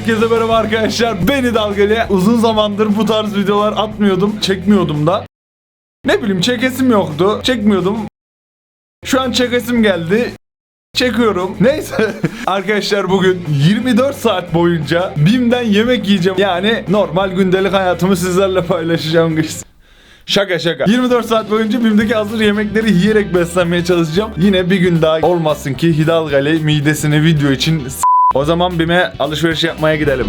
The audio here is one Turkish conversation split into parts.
Herkese merhaba arkadaşlar. Beni dalgalı. Uzun zamandır bu tarz videolar atmıyordum, çekmiyordum da. Ne bileyim çekesim yoktu. Çekmiyordum. Şu an çekesim geldi. Çekiyorum. Neyse. Arkadaşlar bugün 24 saat boyunca BİM'den yemek yiyeceğim. Yani normal gündelik hayatımı sizlerle paylaşacağım. Şaka şaka. 24 saat boyunca BİM'deki hazır yemekleri yiyerek beslenmeye çalışacağım. Yine bir gün daha olmasın ki Hidalgali midesini video için O zaman BİM'e alışveriş yapmaya gidelim.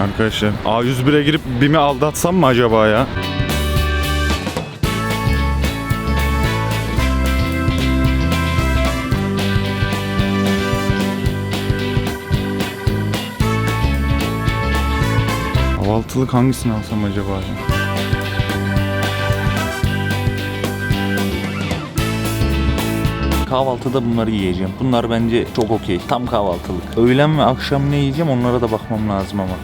Arkadaşlar A101'e girip BİM'i aldatsam mı acaba ya? Kahvaltılık hangisini alsam acaba ya? Kahvaltıda bunları yiyeceğim. Bunlar bence çok okey. Tam kahvaltılık. Öğlen ve akşam ne yiyeceğim onlara da bakmam lazım ama.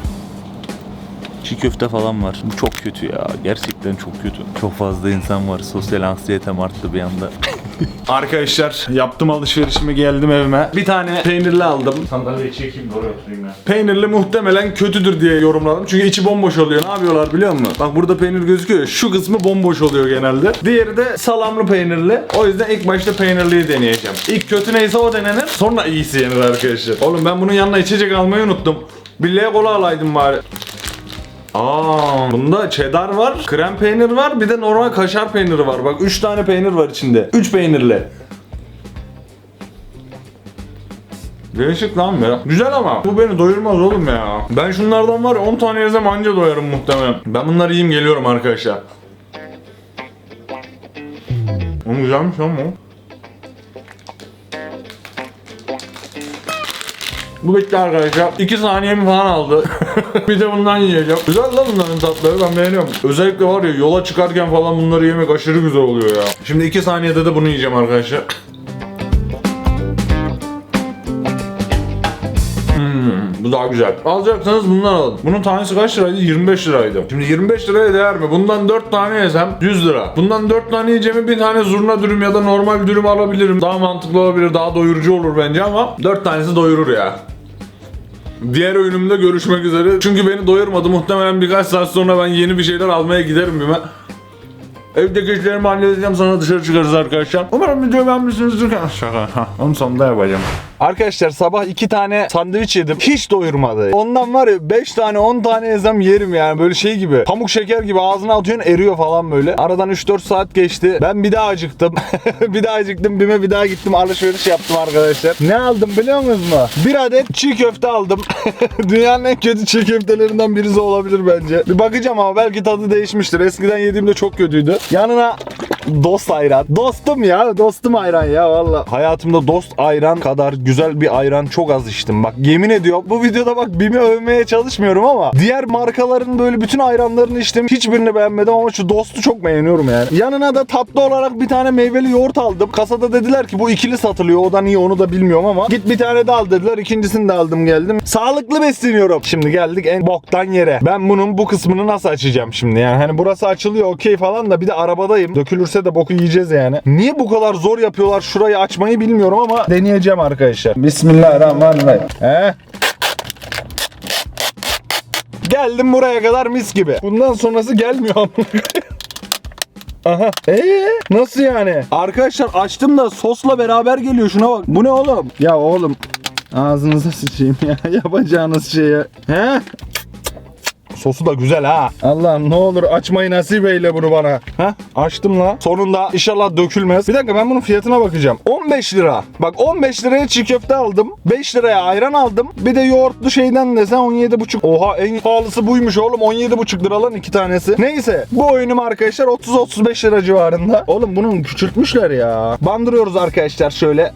Çiğ köfte falan var. Bu çok kötü ya. Gerçekten çok kötü. Çok fazla insan var. Sosyal anksiyetem arttı bir anda. Arkadaşlar yaptım alışverişimi geldim evime. Bir tane peynirli aldım. Sandalyeyi çekeyim de oraya oturayım ya. Peynirli muhtemelen kötüdür diye yorumladım. Çünkü içi bomboş oluyor. Ne yapıyorlar biliyor musun? Bak burada peynir gözüküyor. ya, Şu kısmı bomboş oluyor genelde. Diğeri de salamlı peynirli. O yüzden ilk başta peynirliyi deneyeceğim. İlk kötü neyse o denenir. Sonra iyisi yenir arkadaşlar. Oğlum ben bunun yanına içecek almayı unuttum. Billahi kola alaydım bari. Aa, bunda cheddar var, krem peynir var, bir de normal kaşar peyniri var. Bak 3 tane peynir var içinde. 3 peynirli. Değişik lan ya. Güzel ama bu beni doyurmaz oğlum ya. Ben şunlardan var ya 10 tane yesem anca doyarım muhtemelen. Ben bunları yiyeyim geliyorum arkadaşlar. Oğlum güzelmiş lan bu. Bitti arkadaşlar. 2 saniyemi falan aldı. bir de bundan yiyeceğim. Güzel lan bunların tatları ben beğeniyorum. Özellikle var ya yola çıkarken falan bunları yemek aşırı güzel oluyor ya. Şimdi 2 saniyede de bunu yiyeceğim arkadaşlar. Daha güzel. Alacaksanız bundan alın. Bunun tanesi kaç liraydı? 25 liraydı. Şimdi 25 liraya değer mi? Bundan 4 tane yesem 100 lira. Bundan 4 tane yiyeceğime bir tane zurna dürüm ya da normal dürüm alabilirim. Daha mantıklı olabilir, daha doyurucu olur bence ama 4 tanesi doyurur ya. Diğer oyunumda görüşmek üzere. Çünkü beni doyurmadı. Muhtemelen birkaç saat sonra ben yeni bir şeyler almaya giderim bime. Evdeki işlerimi halledeceğim sonra dışarı çıkarız arkadaşlar. Umarım videoyu beğenmişsinizdir. Şaka. Onu sonunda yapacağım. Arkadaşlar sabah iki tane sandviç yedim. Hiç doyurmadı. Ondan var ya 5 tane 10 tane yesem yerim yani. Böyle şey gibi. Pamuk şeker gibi ağzına atıyorsun eriyor falan böyle. Aradan 3-4 saat geçti. Ben bir daha acıktım. bir daha acıktım. Bime bir daha gittim alışveriş yaptım arkadaşlar. Ne aldım biliyor musunuz? Bir adet çiğ köfte aldım. Dünyanın en kötü çiğ köftelerinden birisi olabilir bence. Bir bakacağım ama belki tadı değişmiştir. Eskiden yediğimde çok kötüydü. Yanına dost ayran. Dostum ya. Dostum ayran ya valla. Hayatımda dost ayran kadar güzel bir ayran çok az içtim. Bak yemin ediyorum bu videoda bak BİM'i övmeye çalışmıyorum ama diğer markaların böyle bütün ayranlarını içtim. Hiçbirini beğenmedim ama şu dostu çok beğeniyorum yani. Yanına da tatlı olarak bir tane meyveli yoğurt aldım. Kasada dediler ki bu ikili satılıyor. O da niye onu da bilmiyorum ama. Git bir tane de al dediler. İkincisini de aldım geldim. Sağlıklı besleniyorum. Şimdi geldik en boktan yere. Ben bunun bu kısmını nasıl açacağım şimdi yani. Hani burası açılıyor okey falan da bir de arabadayım. Dökülürse de boku yiyeceğiz yani. Niye bu kadar zor yapıyorlar şurayı açmayı bilmiyorum ama deneyeceğim arkadaşlar. Bismillahirrahmanirrahim. He? Geldim buraya kadar mis gibi. Bundan sonrası gelmiyor. Aha. Ee nasıl yani? Arkadaşlar açtım da sosla beraber geliyor şuna bak. Bu ne oğlum? Ya oğlum ağzınıza sıçayım ya yapacağınız şeye. He? Sosu da güzel ha. Allah'ım ne olur açmayı nasip eyle bunu bana. Ha? Açtım la. Sonunda inşallah dökülmez. Bir dakika ben bunun fiyatına bakacağım. 15 lira. Bak 15 liraya çiğ köfte aldım. 5 liraya ayran aldım. Bir de yoğurtlu şeyden desen 17,5. Oha en pahalısı buymuş oğlum. 17,5 lira lan iki tanesi. Neyse. Bu oyunum arkadaşlar 30-35 lira civarında. Oğlum bunun küçültmüşler ya. Bandırıyoruz arkadaşlar şöyle.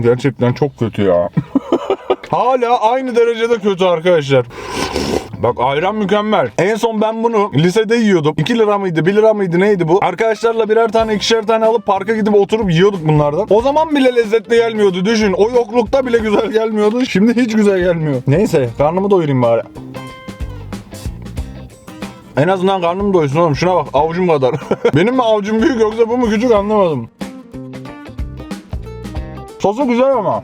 Gerçekten çok kötü ya. Hala aynı derecede kötü arkadaşlar. Bak ayran mükemmel. En son ben bunu lisede yiyordum. 2 lira mıydı 1 lira mıydı neydi bu? Arkadaşlarla birer tane ikişer tane alıp parka gidip oturup yiyorduk bunlardan. O zaman bile lezzetli gelmiyordu düşün. O yoklukta bile güzel gelmiyordu. Şimdi hiç güzel gelmiyor. Neyse karnımı doyurayım bari. En azından karnım doysun oğlum. Şuna bak avucum kadar. Benim mi avucum büyük yoksa bu mu küçük anlamadım. Sosu güzel ama.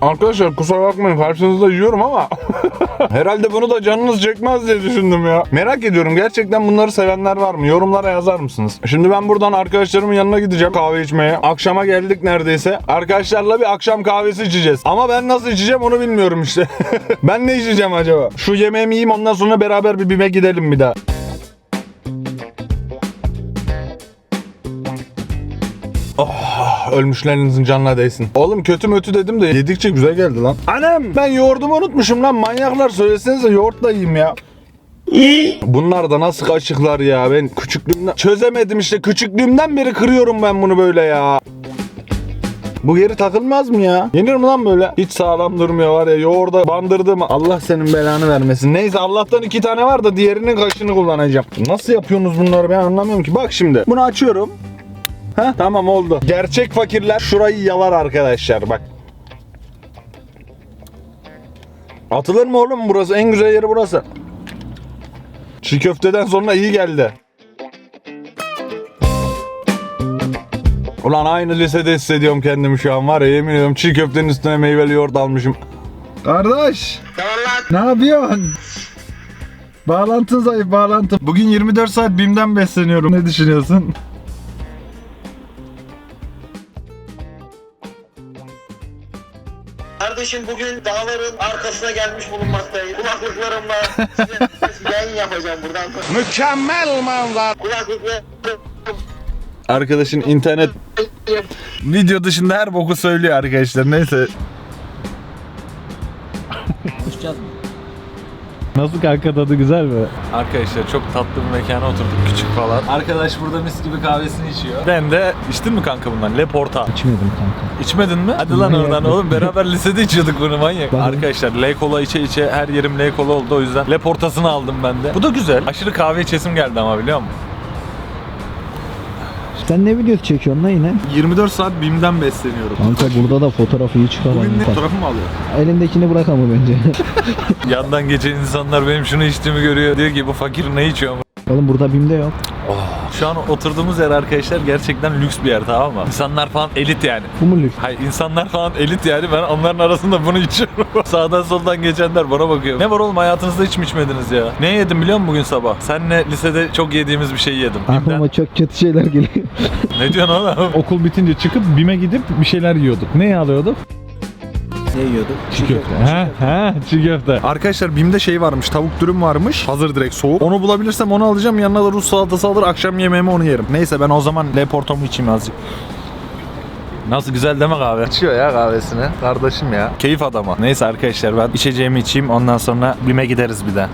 Arkadaşlar kusura bakmayın karşınızda yiyorum ama herhalde bunu da canınız çekmez diye düşündüm ya. Merak ediyorum gerçekten bunları sevenler var mı? Yorumlara yazar mısınız? Şimdi ben buradan arkadaşlarımın yanına gideceğim kahve içmeye. Akşama geldik neredeyse. Arkadaşlarla bir akşam kahvesi içeceğiz. Ama ben nasıl içeceğim onu bilmiyorum işte. ben ne içeceğim acaba? Şu yemeğimi yiyeyim ondan sonra beraber bir bime gidelim bir daha. Ölmüşlerinizin canına değsin. Oğlum kötü mötü dedim de yedikçe güzel geldi lan. Anam ben yoğurdumu unutmuşum lan manyaklar söylesenize yoğurt da yiyeyim ya. Bunlar da nasıl kaşıklar ya ben küçüklüğümden çözemedim işte küçüklüğümden beri kırıyorum ben bunu böyle ya. Bu geri takılmaz mı ya? Yenir mi lan böyle? Hiç sağlam durmuyor var ya yoğurda bandırdım. Allah senin belanı vermesin. Neyse Allah'tan iki tane var da diğerinin kaşını kullanacağım. Nasıl yapıyorsunuz bunları ben anlamıyorum ki. Bak şimdi bunu açıyorum. Ha tamam oldu. Gerçek fakirler şurayı yalar arkadaşlar bak. Atılır mı oğlum burası? En güzel yeri burası. Çiğ köfteden sonra iyi geldi. Ulan aynı lisede hissediyorum kendimi şu an var ya yemin ediyorum çiğ köftenin üstüne meyveli yoğurt almışım. Kardeş. Ne yapıyorsun? Bağlantın zayıf bağlantın. Bugün 24 saat BİM'den besleniyorum. Ne düşünüyorsun? Kardeşim bugün dağların arkasına gelmiş bulunmaktayım. Kulaklıklarımla size yayın yapacağım buradan. Mükemmel manzara. Kulaklıklarım Arkadaşın internet video dışında her boku söylüyor arkadaşlar. Neyse. Nasıl kanka tadı güzel mi? Arkadaşlar çok tatlı bir mekana oturduk küçük falan. Arkadaş burada mis gibi kahvesini içiyor. Ben de içtin mi kanka bundan? Le Porta. İçmedim kanka. İçmedin mi? Hadi lan oradan oğlum beraber lisede içiyorduk bunu manyak. Ben- Arkadaşlar Le Cola içe içe her yerim Le Cola oldu o yüzden Le Portas'ını aldım ben de. Bu da güzel. Aşırı kahve içesim geldi ama biliyor musun? Sen ne videosu çekiyorsun lan yine? 24 saat BİM'den besleniyorum. Kanka burada da fotoğrafı iyi çıkar. Bugün ne fotoğrafı mı alıyor? Elindekini bırak ama bence. Yandan geçen insanlar benim şunu içtiğimi görüyor. Diyor ki bu fakir ne içiyor? Oğlum burada BİM'de yok. Şu an oturduğumuz yer arkadaşlar gerçekten lüks bir yer tamam mı? İnsanlar falan elit yani. Bu mu lüks? Hayır insanlar falan elit yani ben onların arasında bunu içiyorum. Sağdan soldan geçenler bana bakıyor. Ne var oğlum hayatınızda hiç mi içmediniz ya? Ne yedim biliyor musun bugün sabah? Senle lisede çok yediğimiz bir şey yedim. Aklıma çok kötü şeyler geliyor. Ne diyorsun oğlum? Okul bitince çıkıp BİM'e gidip bir şeyler yiyorduk. Ne alıyorduk? Ne yiyorduk? Çiğ köfte. Ha ha çiğ köfte. Arkadaşlar BİM'de şey varmış tavuk dürüm varmış. Hazır direkt soğuk. Onu bulabilirsem onu alacağım. Yanına da Rus salatası alır. Akşam yemeğimi onu yerim. Neyse ben o zaman Le Porto'mu içeyim azıcık. Nasıl güzel deme kahve? İçiyor ya kahvesini. Kardeşim ya. Keyif adamı. Neyse arkadaşlar ben içeceğimi içeyim ondan sonra BİM'e gideriz bir daha.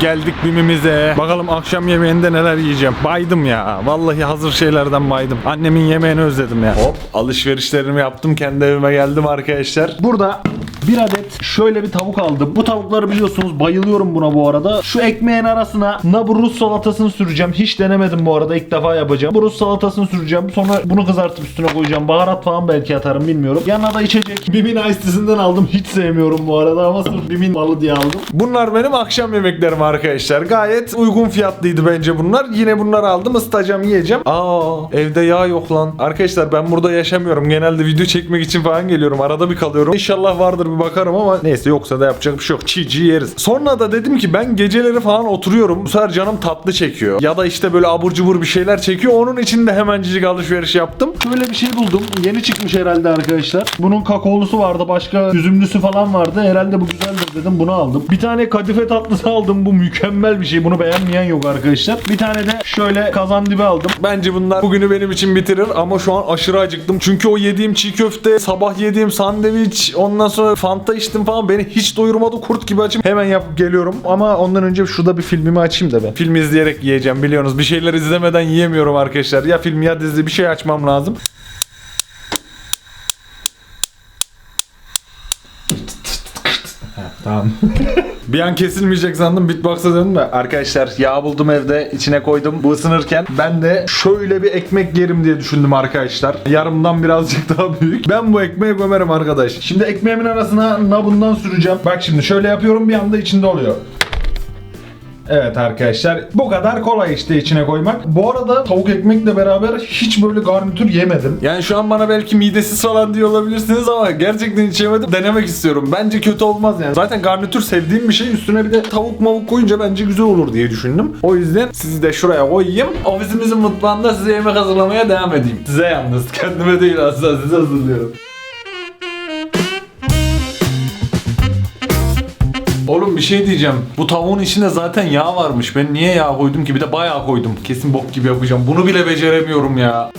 Geldik BİM'imize. Bakalım akşam yemeğinde neler yiyeceğim. Baydım ya. Vallahi hazır şeylerden baydım. Annemin yemeğini özledim ya. Hop alışverişlerimi yaptım. Kendi evime geldim arkadaşlar. Burada bir adet şöyle bir tavuk aldım. Bu tavukları biliyorsunuz bayılıyorum buna bu arada. Şu ekmeğin arasına na bu Rus salatasını süreceğim. Hiç denemedim bu arada ilk defa yapacağım. Bu Rus salatasını süreceğim. Sonra bunu kızartıp üstüne koyacağım. Baharat falan belki atarım bilmiyorum. Yanına da içecek. Bim'in Ice aldım. Hiç sevmiyorum bu arada ama sırf Bim'in malı diye aldım. Bunlar benim akşam yemeklerim arkadaşlar. Gayet uygun fiyatlıydı bence bunlar. Yine bunları aldım ısıtacağım yiyeceğim. Aa evde yağ yok lan. Arkadaşlar ben burada yaşamıyorum. Genelde video çekmek için falan geliyorum. Arada bir kalıyorum. İnşallah vardır bir bakarım ama neyse yoksa da yapacak bir şey yok. Çiğ çiğ yeriz. Sonra da dedim ki ben geceleri falan oturuyorum. Bu sefer canım tatlı çekiyor. Ya da işte böyle abur cubur bir şeyler çekiyor. Onun için de hemencik alışveriş yaptım. Şöyle bir şey buldum. Yeni çıkmış herhalde arkadaşlar. Bunun kakaolusu vardı. Başka üzümlüsü falan vardı. Herhalde bu güzeldir dedim. Bunu aldım. Bir tane kadife tatlısı aldım. Bu mükemmel bir şey. Bunu beğenmeyen yok arkadaşlar. Bir tane de şöyle kazandibi aldım. Bence bunlar bugünü benim için bitirir ama şu an aşırı acıktım. Çünkü o yediğim çiğ köfte, sabah yediğim sandviç, ondan sonra fanta içtim falan beni hiç doyurmadı. Kurt gibi açım. Hemen yapıp geliyorum. Ama ondan önce şurada bir filmimi açayım da ben. Film izleyerek yiyeceğim biliyorsunuz. Bir şeyler izlemeden yiyemiyorum arkadaşlar. Ya film ya dizi bir şey açmam lazım. Tamam. bir an kesilmeyecek sandım beatbox'a döndüm de. Arkadaşlar yağ buldum evde içine koydum. Bu ısınırken ben de şöyle bir ekmek yerim diye düşündüm arkadaşlar. Yarımdan birazcık daha büyük. Ben bu ekmeği gömerim arkadaş. Şimdi ekmeğimin arasına nabundan süreceğim. Bak şimdi şöyle yapıyorum bir anda içinde oluyor. Evet arkadaşlar bu kadar kolay işte içine koymak. Bu arada tavuk ekmekle beraber hiç böyle garnitür yemedim. Yani şu an bana belki midesiz falan diyor olabilirsiniz ama gerçekten hiç yemedim. Denemek istiyorum. Bence kötü olmaz yani. Zaten garnitür sevdiğim bir şey. Üstüne bir de tavuk mavuk koyunca bence güzel olur diye düşündüm. O yüzden sizi de şuraya koyayım. Ofisimizin mutfağında size yemek hazırlamaya devam edeyim. Size yalnız. Kendime değil aslında size hazırlıyorum. Oğlum bir şey diyeceğim. Bu tavuğun içinde zaten yağ varmış. Ben niye yağ koydum ki? Bir de bayağı koydum. Kesin bok gibi yapacağım. Bunu bile beceremiyorum ya.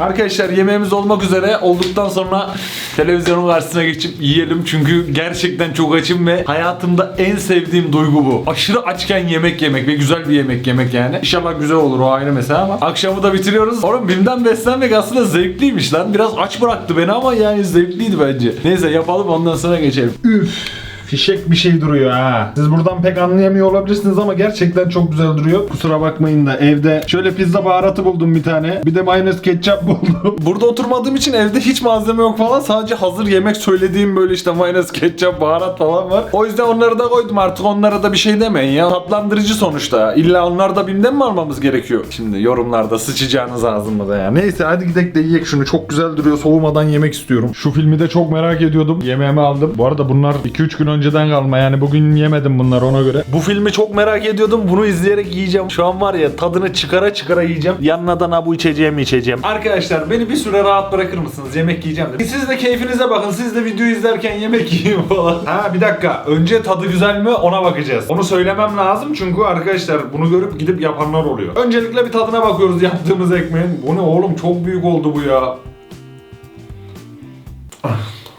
Arkadaşlar yemeğimiz olmak üzere olduktan sonra televizyonun karşısına geçip yiyelim çünkü gerçekten çok açım ve hayatımda en sevdiğim duygu bu. Aşırı açken yemek yemek ve güzel bir yemek yemek yani. İnşallah güzel olur o ayrı mesela ama akşamı da bitiriyoruz. Oğlum BİM'den beslenmek aslında zevkliymiş lan. Biraz aç bıraktı beni ama yani zevkliydi bence. Neyse yapalım ondan sonra geçelim. Üf. Fişek bir şey duruyor ha. Siz buradan pek anlayamıyor olabilirsiniz ama gerçekten çok güzel duruyor. Kusura bakmayın da evde şöyle pizza baharatı buldum bir tane. Bir de mayonez ketçap buldum. Burada oturmadığım için evde hiç malzeme yok falan. Sadece hazır yemek söylediğim böyle işte mayonez, ketçap, baharat falan var. O yüzden onları da koydum artık. Onlara da bir şey demeyin ya. Tatlandırıcı sonuçta. İlla onlar da BİM'den mi almamız gerekiyor? Şimdi yorumlarda sıçacağınız ağzımıza ya. Neyse hadi gidelim de yiyek şunu. Çok güzel duruyor. Soğumadan yemek istiyorum. Şu filmi de çok merak ediyordum. Yemeğimi aldım. Bu arada bunlar 2-3 gün önceden kalma. Yani bugün yemedim bunları ona göre. Bu filmi çok merak ediyordum. Bunu izleyerek yiyeceğim. Şu an var ya tadını çıkara çıkara yiyeceğim. Yanına da bu içeceğimi içeceğim. Arkadaşlar beni bir süre rahat bırakır mısınız? Yemek yiyeceğim de. Siz de keyfinize bakın. Siz de videoyu izlerken yemek yiyin falan. Ha bir dakika. Önce tadı güzel mi ona bakacağız. Onu söylemem lazım çünkü arkadaşlar bunu görüp gidip yapanlar oluyor. Öncelikle bir tadına bakıyoruz yaptığımız ekmeğin. Bu ne oğlum çok büyük oldu bu ya.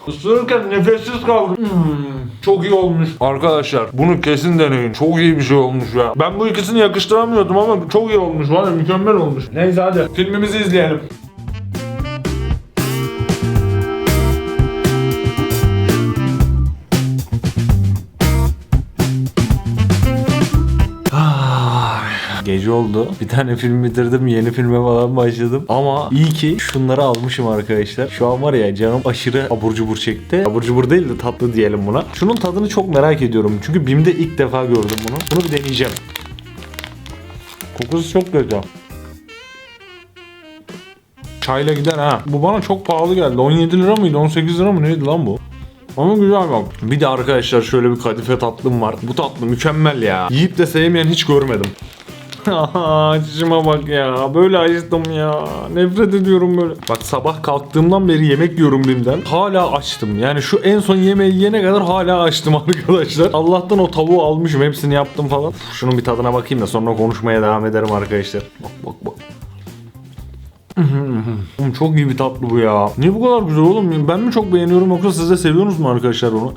Isırırken nefessiz kaldım. Hmm, çok iyi olmuş. Arkadaşlar bunu kesin deneyin. Çok iyi bir şey olmuş ya. Ben bu ikisini yakıştıramıyordum ama çok iyi olmuş. Var ya mükemmel olmuş. Neyse hadi filmimizi izleyelim. Oldu. Bir tane film bitirdim. Yeni filme falan başladım. Ama iyi ki şunları almışım arkadaşlar. Şu an var ya canım aşırı abur cubur çekti. Abur cubur değil de tatlı diyelim buna. Şunun tadını çok merak ediyorum. Çünkü BİM'de ilk defa gördüm bunu. Bunu bir deneyeceğim. Kokusu çok güzel. Çayla gider ha. Bu bana çok pahalı geldi. 17 lira mıydı? 18 lira mı neydi lan bu? Ama güzel bak. Bir de arkadaşlar şöyle bir kadife tatlım var. Bu tatlı mükemmel ya. Yiyip de sevmeyen hiç görmedim. Acıma bak ya. Böyle acıktım ya. Nefret ediyorum böyle. Bak sabah kalktığımdan beri yemek yiyorum BİM'den. Hala açtım. Yani şu en son yemeği yiyene kadar hala açtım arkadaşlar. Allah'tan o tavuğu almışım. Hepsini yaptım falan. Uf, şunun bir tadına bakayım da sonra konuşmaya devam ederim arkadaşlar. Bak bak bak. Oğlum çok iyi bir tatlı bu ya. Niye bu kadar güzel oğlum? Ben mi çok beğeniyorum yoksa siz de seviyorsunuz mu arkadaşlar onu?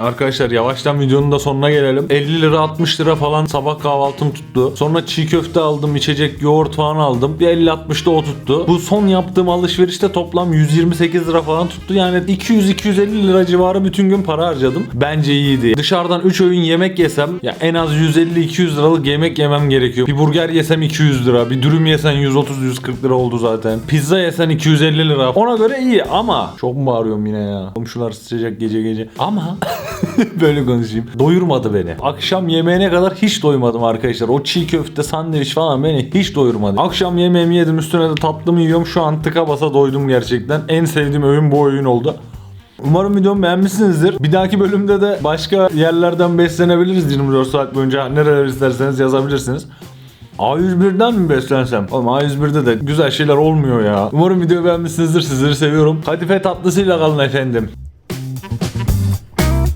Arkadaşlar yavaştan videonun da sonuna gelelim. 50 lira 60 lira falan sabah kahvaltım tuttu. Sonra çiğ köfte aldım, içecek, yoğurt falan aldım. Bir 50-60 da o tuttu. Bu son yaptığım alışverişte toplam 128 lira falan tuttu. Yani 200-250 lira civarı bütün gün para harcadım. Bence iyiydi. Dışarıdan 3 öğün yemek yesem ya en az 150-200 liralık yemek yemem gerekiyor. Bir burger yesem 200 lira. Bir dürüm yesen 130-140 lira oldu zaten. Pizza yesen 250 lira. Ona göre iyi ama çok mu bağırıyorum yine ya. Komşular sıçacak gece gece. Ama Böyle konuşayım. Doyurmadı beni. Akşam yemeğine kadar hiç doymadım arkadaşlar. O çiğ köfte, sandviç falan beni hiç doyurmadı. Akşam yemeğimi yedim üstüne de tatlımı yiyorum. Şu an tıka basa doydum gerçekten. En sevdiğim öğün bu öğün oldu. Umarım videomu beğenmişsinizdir. Bir dahaki bölümde de başka yerlerden beslenebiliriz 24 saat boyunca. Nereler isterseniz yazabilirsiniz. A101'den mi beslensem? Oğlum A101'de de güzel şeyler olmuyor ya. Umarım videoyu beğenmişsinizdir. Sizleri seviyorum. Kadife tatlısıyla kalın efendim.